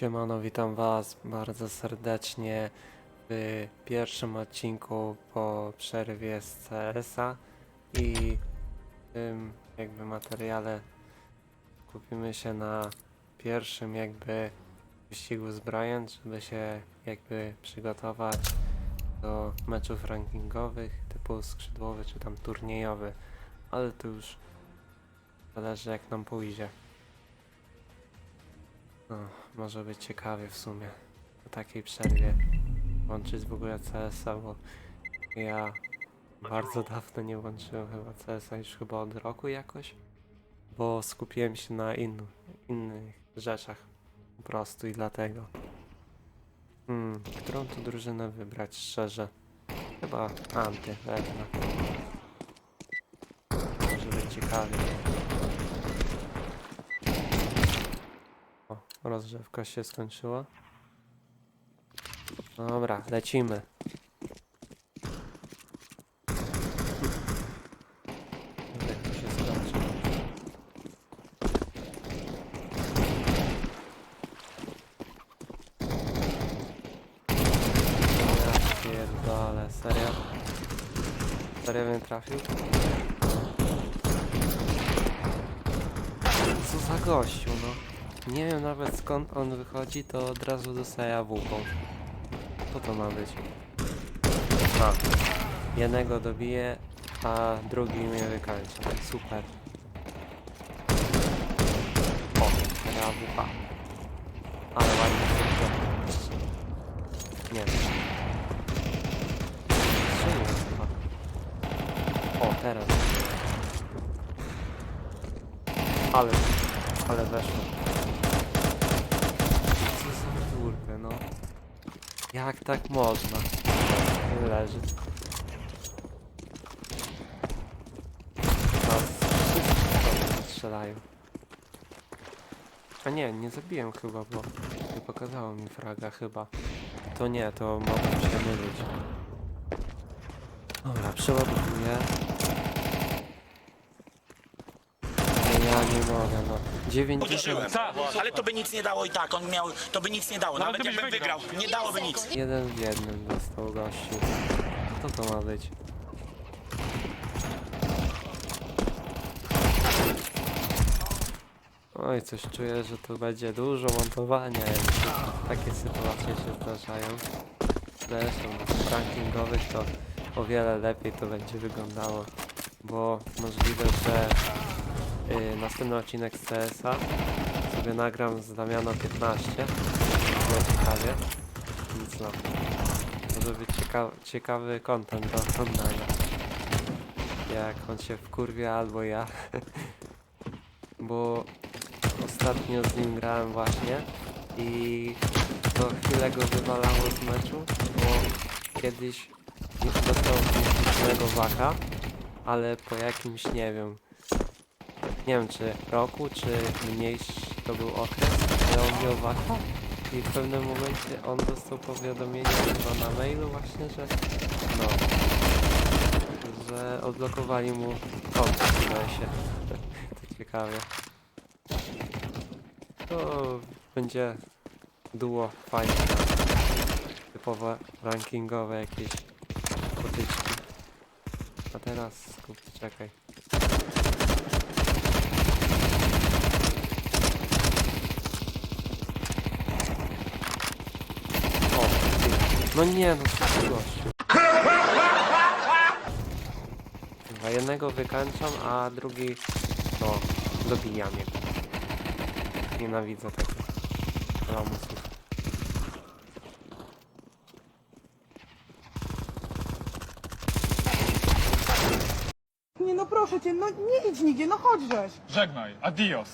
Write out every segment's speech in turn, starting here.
Siemano, witam Was bardzo serdecznie w pierwszym odcinku po przerwie z CS-a i w tym jakby materiale skupimy się na pierwszym jakby wyścigu z Bryant, żeby się jakby przygotować do meczów rankingowych typu skrzydłowy czy tam turniejowy, ale to już zależy jak nam pójdzie. No, może być ciekawie w sumie. Po takiej przerwie włączyć w ogóle CS-a, bo ja bardzo dawno nie włączyłem chyba CS-a, już chyba od roku jakoś, bo skupiłem się na innu, innych rzeczach po prostu i dlatego. Hmm, którą tu drużynę wybrać szczerze? Chyba Anty, pewna. Może być ciekawie. O, rozgrzewka się skończyła. Dobra, lecimy. Się trafił? Co za gościu, no. Nie wiem nawet skąd on wychodzi, to od razu dostaje awupą. Co to ma być? A, jednego dobiję, a drugi mnie wykańcza. Super. O, teraz awupa. Ale ładnie to Nie. Chyba. O, teraz. Ale, ale weszło. Jak tak można? Leży. Strzelają. A nie, nie zabiłem chyba, bo nie pokazało mi fraga chyba. To nie, to mogę się mylić. Dobra, przeładowuję. Nie, ja nie mogę, no. 90... Uderzyłem. Ale to by nic nie dało i tak, on miał, to by nic nie dało, nawet gdybyś jakbym wygrał, wygrał. nie dałoby nic. Jeden w jednym dostał gościu. Co to ma być? Oj, coś czuję, że tu będzie dużo montowania. jak Takie sytuacje się zdarzają. Zresztą w rankingowych to o wiele lepiej to będzie wyglądało. Bo możliwe, że następny odcinek z CS-a sobie nagram z Damiano 15. Było ciekawie. Nic no. Może być cieka ciekawy content do oglądania. Jak on się wkurwia albo ja. Bo ostatnio z nim grałem właśnie i to chwilę go wywalało z meczu, bo kiedyś dostał mocnego waka, ale po jakimś nie wiem, nie wiem czy roku, czy mniejszy to był okres, ale on miał waka i w pewnym momencie on dostał powiadomienie chyba na mailu właśnie, że no, że odblokowali mu konto w się. to ciekawie. To będzie duo fajne. Typowo rankingowe jakieś potyczki. A teraz skup, czekaj. O, ty. No nie, no co gościu. Jednego wykańczam, a drugi no dobija mnie. Nienawidzę takich lamusów. Nie no proszę cię, no nie idź nigdzie, no chodź żeś. Żegnaj, adios.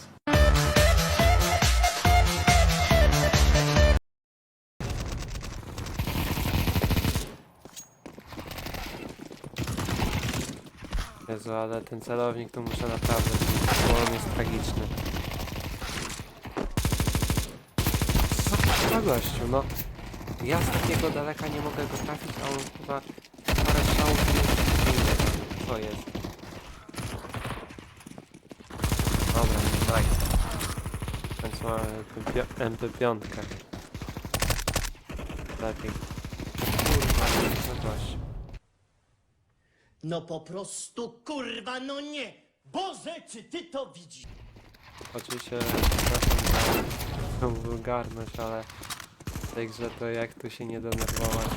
Jezu, ale ten celownik to muszę naprawdę, bo on jest tragiczny. Co za gościu, no. Ja z takiego daleka nie mogę go trafić, a on chyba parę strzałów nie Co jest? Dobra, nice. W końcu ma MP5. Lepiej. Kurwa, no gość. No po prostu kurwa, no nie! Boże, czy ty to widzisz? Oczywiście przepraszam za wulgarność, ale w tej grze to jak tu się nie denerwować.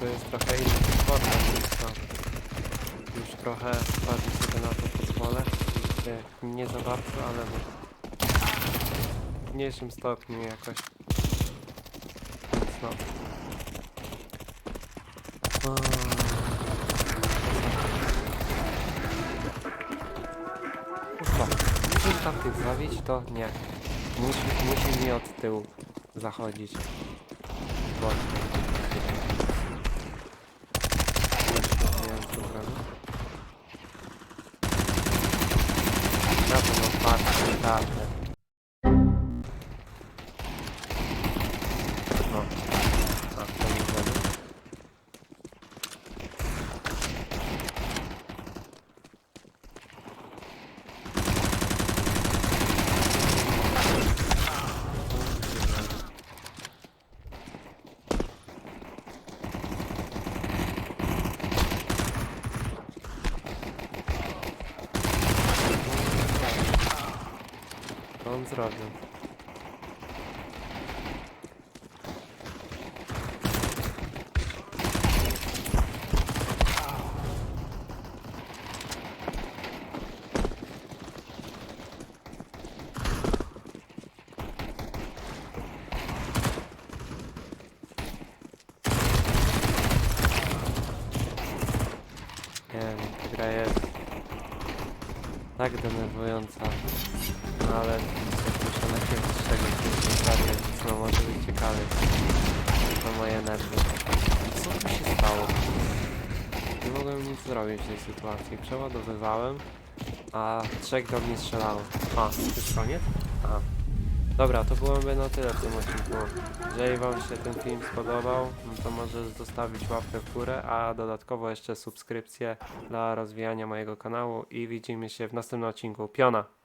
To jest trochę inny sport, wszystko. Już trochę bardziej sobie na to pozwolę. Oczywiście nie za bardzo, ale w mniejszym stopniu jakoś. Więc no. O. Kurwa, muszę tamtych zabić, to nie. Musi, musi mi od tyłu zachodzić. Bądź. Nie wiem, co zrobię. Na to mam patrzę, naprawdę. No. A, to nie zrobię. Co on zrobił? Wiem, ta jest tak denerwująca, no ale najpierw strzegać tej karty, co może być ciekawe. To moje nerwy. Co tu się stało? Nie mogłem nic zrobić w tej sytuacji. Przeładowywałem, a trzech do mnie strzelało. A, już koniec? A. Dobra, to byłoby na tyle w tym odcinku. Jeżeli Wam się ten film spodobał, no to możesz zostawić łapkę w górę, a dodatkowo jeszcze subskrypcję dla rozwijania mojego kanału i widzimy się w następnym odcinku. Piona!